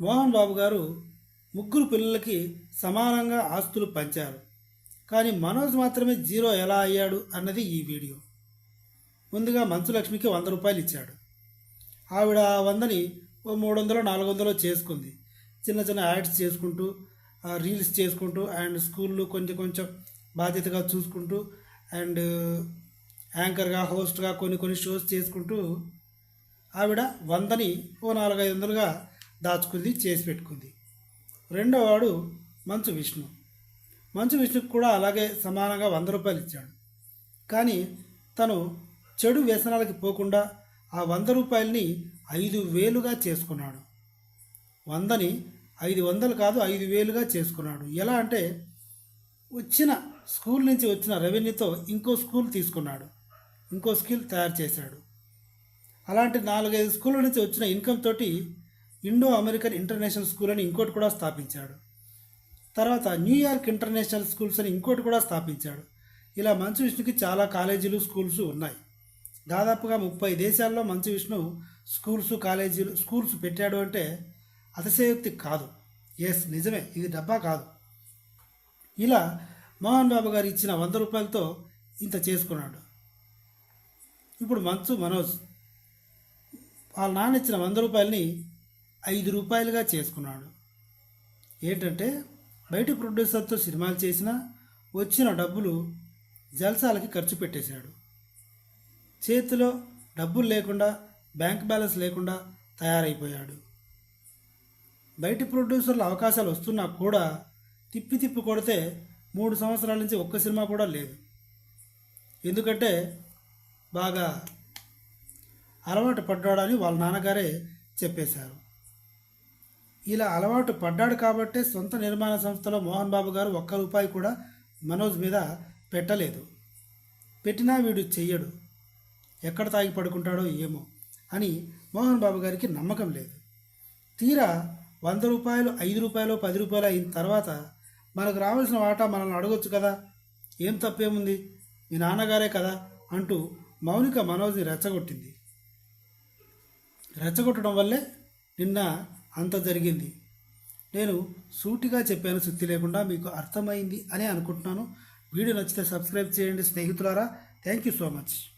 మోహన్ బాబు గారు ముగ్గురు పిల్లలకి సమానంగా ఆస్తులు పంచారు. కానీ మనోజ్ మాత్రమే జీరో ఎలా అయ్యాడు అన్నది ఈ వీడియో. ముందుగా మంచులక్ష్మికి వంద రూపాయలు ఇచ్చాడు. ఆవిడ ఆ వందని ఓ మూడు వందలు నాలుగు వందలు చేసుకుంది. చిన్న చిన్న యాడ్స్ చేసుకుంటూ రీల్స్ చేసుకుంటూ అండ్ స్కూల్లో కొంచెం కొంచెం బాధ్యతగా చూసుకుంటూ అండ్ యాంకర్గా హోస్ట్గా కొన్ని కొన్ని షోస్ చేసుకుంటూ ఆవిడ వందని ఓ నాలుగైదు వందలుగా దాచుకుంది చేసి పెట్టుకుంది. రెండోవాడు మంచు విష్ణు. మంచు విష్ణుకు కూడా అలాగే సమానంగా వంద రూపాయలు ఇచ్చాడు. కానీ తను చెడు వ్యసనాలకి పోకుండా ఆ వంద రూపాయలని ఐదు వేలుగా చేసుకున్నాడు. వందని ఐదు వందలు కాదు ఐదు వేలుగా చేసుకున్నాడు. ఎలా అంటే వచ్చిన స్కూల్ నుంచి వచ్చిన రెవెన్యూతో ఇంకో స్కూల్ తీసుకున్నాడు. ఇంకో స్కిల్ తయారు చేశాడు. అలాంటి నాలుగైదు స్కూళ్ళ నుంచి వచ్చిన ఇన్కమ్ తోటి ఇండో అమెరికన్ ఇంటర్నేషనల్ స్కూల్ అని ఇంకోటి కూడా స్థాపించాడు. తర్వాత న్యూయార్క్ ఇంటర్నేషనల్ స్కూల్స్ అని ఇంకోటి కూడా స్థాపించాడు. ఇలా మంచు విష్ణుకి చాలా కాలేజీలు స్కూల్స్ ఉన్నాయి. దాదాపుగా ముప్పై దేశాల్లో మంచు విష్ణు స్కూల్స్ కాలేజీలు స్కూల్స్ పెట్టాడు అంటే అతిశయోక్తి కాదు. ఎస్ నిజమే ఇది డబ్బా కాదు. ఇలా మోహన్ బాబు గారు ఇచ్చిన వంద రూపాయలతో ఇంత చేసుకున్నాడు. ఇప్పుడు మంచు మనోజ్ వాళ్ళ నాన్న ఇచ్చిన వంద రూపాయలని ఐదు రూపాయలుగా చేసుకున్నాడు. ఏంటంటే బయట ప్రొడ్యూసర్తో సినిమాలు చేసినా వచ్చిన డబ్బులు జల్సాలకి ఖర్చు పెట్టేశాడు. చేతిలో డబ్బులు లేకుండా బ్యాంక్ బ్యాలెన్స్ లేకుండా తయారైపోయాడు. బయటి ప్రొడ్యూసర్ల అవకాశాలు వస్తున్నా కూడా తిప్పి తిప్పి కొడితే మూడు సంవత్సరాల నుంచి ఒక్క సినిమా కూడా లేదు. ఎందుకంటే బాగా అలవాటు పడ్డాడని వాళ్ళ నాన్నగారే చెప్పేశారు. ఇలా అలవాటు పడ్డాడు కాబట్టే సొంత నిర్మాణ సంస్థలో మోహన్ బాబు గారు ఒక్క రూపాయి కూడా మనోజ్ మీద పెట్టలేదు. పెట్టినా వీడు చెయ్యడు. ఎక్కడ తాగి పడుకుంటాడో ఏమో అని మోహన్ బాబు గారికి నమ్మకం లేదు. తీరా వంద రూపాయలు ఐదు రూపాయలు పది రూపాయలు అయిన తర్వాత మనకు రావాల్సిన వాటా మనల్ని అడగొచ్చు కదా. ఏం తప్పేముంది? మీ నాన్నగారే కదా అంటూ మౌనిక మనోజ్ని రెచ్చగొట్టింది. రెచ్చగొట్టడం వల్లే నిన్న అంత జరిగింది. నేను సూటిగా చెప్పాను శుద్ధి లేకుండా మీకు అర్థమైంది అని అనుకుంటున్నాను. వీడియో నచ్చితే సబ్స్క్రైబ్ చేయండి స్నేహితులారా. Thank you so much.